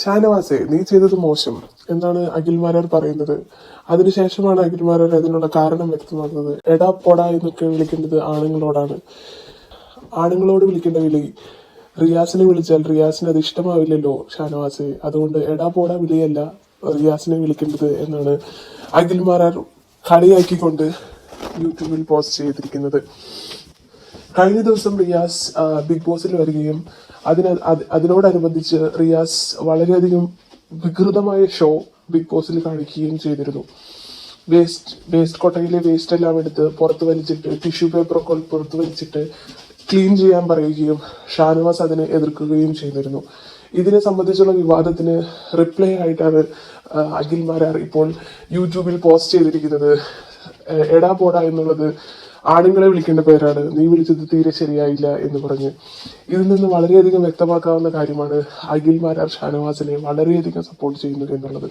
ഷാനവാസെ നീ ചെയ്തത് മോശം. എന്നാണ് അഖിൽമാരാർ പറയുന്നത്? അതിനുശേഷമാണ് അഖിൽമാരാർ അതിനുള്ള കാരണം വ്യക്തമാക്കുന്നത് എടാ പൊടാ എന്നൊക്കെ വിളിക്കേണ്ടത് ആണുങ്ങളോടാണ്. ആണുങ്ങളോട് വിളിക്കേണ്ട വിളി. റിയാസിനെ വിളിച്ചാൽ റിയാസിന് അത് ഇഷ്ടമാവില്ലല്ലോ ഷാനവാസെ. അതുകൊണ്ട് എടാ പോടാ വിളിയല്ല റിയാസിനെ വിളിക്കേണ്ടത് എന്നാണ് അഖിൽമാരാർ കളിയാക്കിക്കൊണ്ട് യൂട്യൂബിൽ പോസ്റ്റ് ചെയ്തിരിക്കുന്നത്. കഴിഞ്ഞ ദിവസം റിയാസ് ബിഗ് ബോസിൽ വരികയും അതിന് അത് അതിനോടനുബന്ധിച്ച് റിയാസ് വളരെയധികം വികൃതമായ ഷോ ബിഗ് ബോസിൽ കാണിക്കുകയും ചെയ്തിരുന്നു. വേസ്റ്റ് വേസ്റ്റ് കൊട്ടയിലെ വേസ്റ്റ് എല്ലാം എടുത്ത് പുറത്ത് വലിച്ചിട്ട് ടിഷ്യൂ പേപ്പറൊക്കെ പുറത്ത് വലിച്ചിട്ട് ക്ലീൻ ചെയ്യാൻ പറയുകയും ഷാനവാസ് അതിനെ എതിർക്കുകയും ചെയ്തിരുന്നു. ഇതിനെ സംബന്ധിച്ചുള്ള വിവാദത്തിന് റിപ്ലൈ ആയിട്ടാണ് അഖിൽ മാരാർ ഇപ്പോൾ യൂട്യൂബിൽ പോസ്റ്റ് ചെയ്തിരിക്കുന്നത്. എടാ പോടാ എന്നുള്ളത് ആണുങ്ങളെ വിളിക്കേണ്ട പേരാണ്. നീ വിളിച്ചത് തീരെ ശരിയായില്ല എന്ന് പറഞ്ഞ് ഇതിൽ നിന്ന് വളരെയധികം വ്യക്തമാക്കാവുന്ന കാര്യമാണ് അഖിൽ മാരാർ ഷാനവാസിനെ വളരെയധികം സപ്പോർട്ട് ചെയ്യുന്നു എന്നുള്ളത്.